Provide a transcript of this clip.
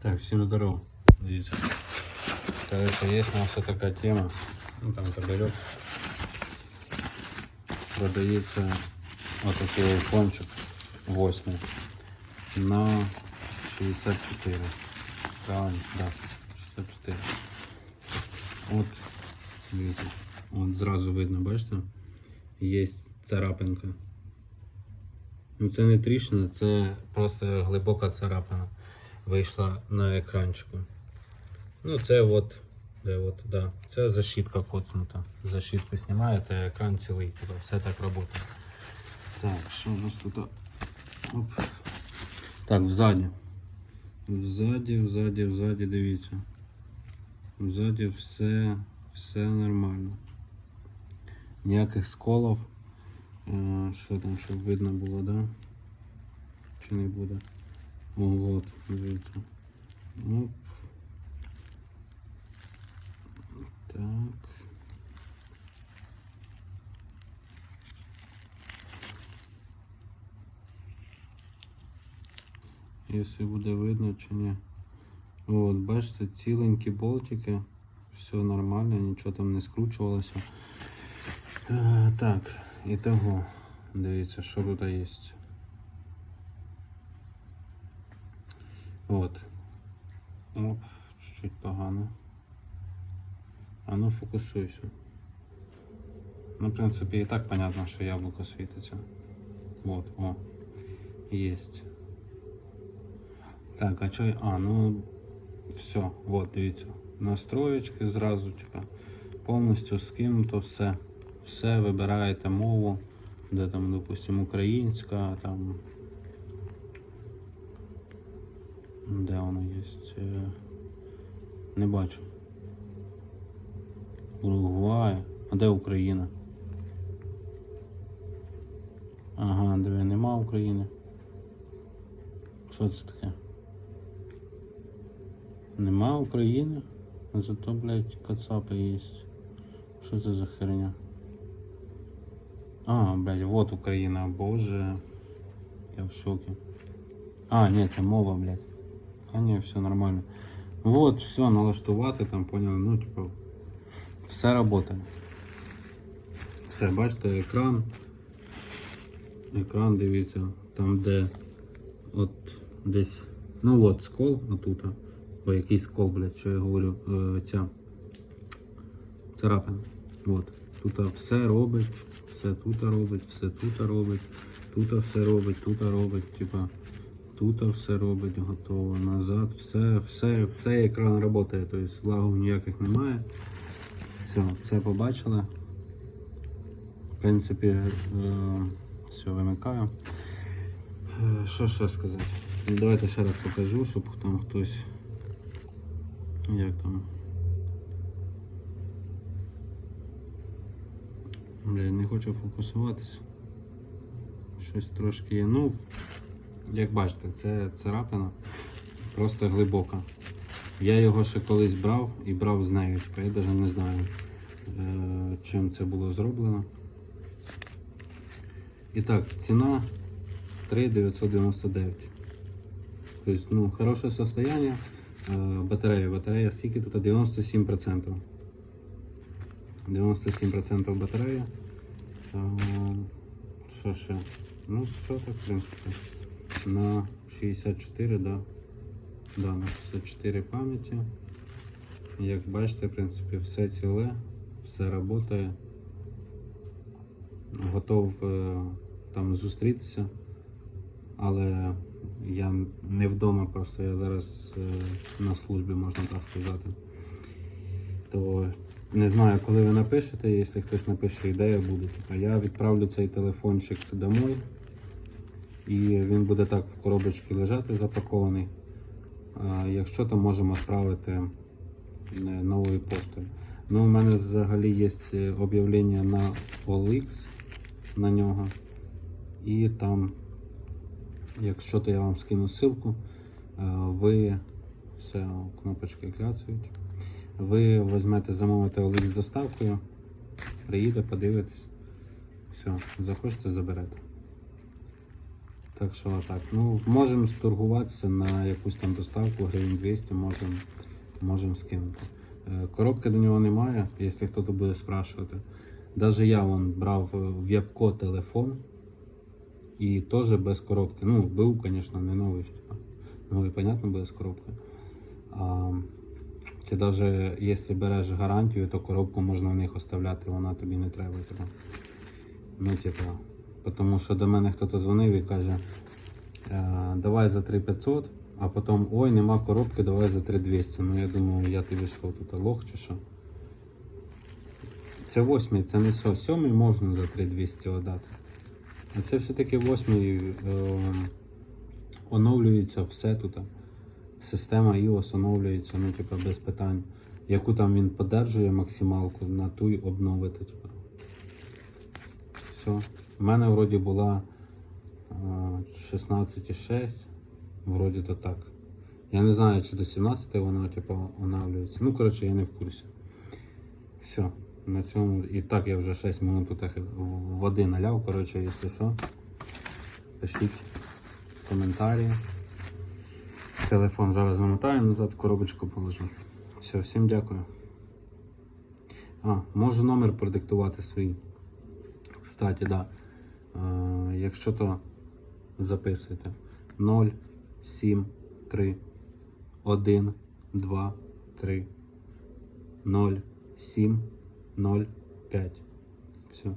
Так, всем здорово. Видите. Короче, есть у нас вот такая тема. Ну, там кабелек. Продается вот такой айфончик 8 на 64. Правильно, да, 64. От, дивіться, от зразу видно, бачите? Є царапинка. Ну це не тріщина, це просто глибока царапина вийшла на екранчику. Ну це от, де от, да. Це защитка коцнута. Защитку знімаєте, екран цілий, типа, все так працює. Так, що у нас тут? Оп. Так, взаді. Взаді, взаді, взаді, дивіться. Взаді все, все нормально. Ніяких сколів. Е, Що там, щоб видно було, да? Чи не буде? О, от, дивіться. Оп. Так. Якщо буде видно чи ні. От, бачите, ціленькі болтики. Все нормально, нічого там не скручувалося. Е, Так, і того. Дивіться, що тут є. От. Оп, чуть-чуть погано. А ну фокусуйся. Ну, в принципі, і так понятно, що яблуко світиться. Вот, о. Есть. Так, а чо... А, ну все, вот, дивіться. Настроєчки зразу, типа, повністю скинуто все. Все вибираєте мову, де там, допустим, українська, там. Де воно є? Не бачу. Уругвай. А де Україна? Ага, диви, нема України. Що це таке? Нема України? Зато, блядь, кацапи є. Що це за херня? А, блядь, вот Україна, боже. Я в шокі. А, ні, це мова, блядь. А ні, все нормально. Вот, все, налаштувати там, поняли, ну, типа, все работає. Все, бачите, екран. Екран, дивіться, там де от десь. Ну от скол, отут. О, який скол, блядь, що я говорю, е, ця царапина. От. Тут все робить, все тут робить, все тут робить, тут все робить, тут робить, типа. Тут все робить, готово, назад, все, все, все екран працює, тобто лагу ніяких немає. Все, це побачили. В принципі, е, все, вимикаю. Е, Що ще сказати? Давайте ще раз покажу, щоб там хтось. Як там. Бля, не хочу фокусуватися. Щось трошки є. Ну, як бачите, це царапина просто глибока. Я його ще колись брав і брав з нею. Я навіть не знаю, е, чим це було зроблено. І так, ціна 3,999. Тобто, ну, хороше состояние. Е, Батарея. Батарея скільки тут? 97%. 97% батарея. Е, Що ще? Ну, все так, в принципі. На 64, да. Да, на 64 пам'яті. Як бачите, в принципі, все ціле, все працює. Готов е, там зустрітися, але я не вдома, просто я зараз е, на службі, можна так сказати. То не знаю, коли ви напишете, якщо хтось напише ідея буде. Типа, я відправлю цей телефончик домой. І він буде так в коробочці лежати запакований. Якщо то можемо відправити е, новою поштою. Ну, у мене взагалі є е, об'явлення на OLX на нього. І там, якщо то я вам скину ссылку, е, ви все, кнопочки кляцають. Ви візьмете, замовите OLX з доставкою, приїде, подивитесь. Все, захочете, заберете. Так що так. Ну, можемо сторгуватися на якусь там доставку, гривень 200 можемо можем скинути. Е, Коробки до нього немає, якщо хтось буде спрашувати. Даже я вон брав е, в Япко телефон і теж без коробки. Ну, був, звісно, не новий. Новий, понятно, без коробки. А, ти даже якщо береш гарантію, то коробку можна в них оставляти, вона тобі не треба. Ну, типа, тому що до мене хтось дзвонив і каже, «Е, давай за 3500, а потім ой, нема коробки, давай за 3200. Ну я думаю, я тобі що тут лох чи що. Це восьмий, це не со. Сьомий можна за 3200 віддати. А це все-таки восьмий е, оновлюється все тут. Система iOS оновлюється, ну, типа, без питань. Яку там він подержує максималку, на ту й обновити. Типа. Все. У мене вроді була е, 16,6. Вроді то так. Я не знаю, чи до 17 вона типу, оновлюється. Ну, коротше, я не в курсі. Все. На цьому. І так я вже 6 минут тут води наляв. Коротше, якщо що, пишіть коментарі. Телефон зараз замотаю назад, в коробочку положу. Все, всім дякую. А, можу номер продиктувати свій. Кстати, да. Е, якщо то записуйте 0, 7, 3, 1, 2, 3, 0, 7, 0, 5. Все.